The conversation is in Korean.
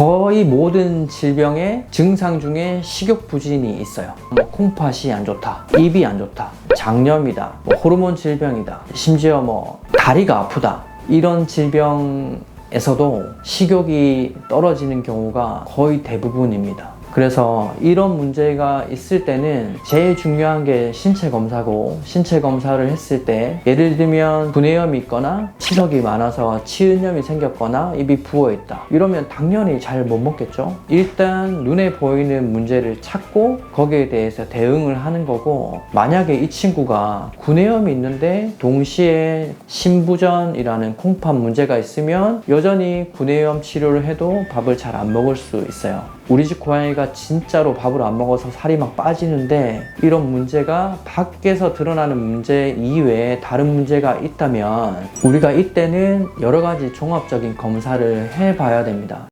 거의 모든 질병의 증상 중에 식욕 부진이 있어요. 뭐 콩팥이 안 좋다, 입이 안 좋다, 장염이다, 뭐 호르몬 질병이다, 심지어 뭐 다리가 아프다 이런 질병에서도 식욕이 떨어지는 경우가 거의 대부분입니다. 그래서 이런 문제가 있을 때는 제일 중요한 게 신체 검사고 신체 검사를 했을 때 예를 들면 분해염이 있거나 치석이 많아서 치은염이 생겼거나 입이 부어 있다. 이러면 당연히 잘 못 먹겠죠. 일단 눈에 보이는 문제를 찾고 거기에 대해서 대응을 하는 거고 만약에 이 친구가 구내염이 있는데 동시에 신부전이라는 콩팥 문제가 있으면 여전히 구내염 치료를 해도 밥을 잘 안 먹을 수 있어요 우리 집 고양이가 진짜로 밥을 안 먹어서 살이 막 빠지는데 이런 문제가 밖에서 드러나는 문제 이외에 다른 문제가 있다면 우리가 이때는 여러 가지 종합적인 검사를 해 봐야 됩니다.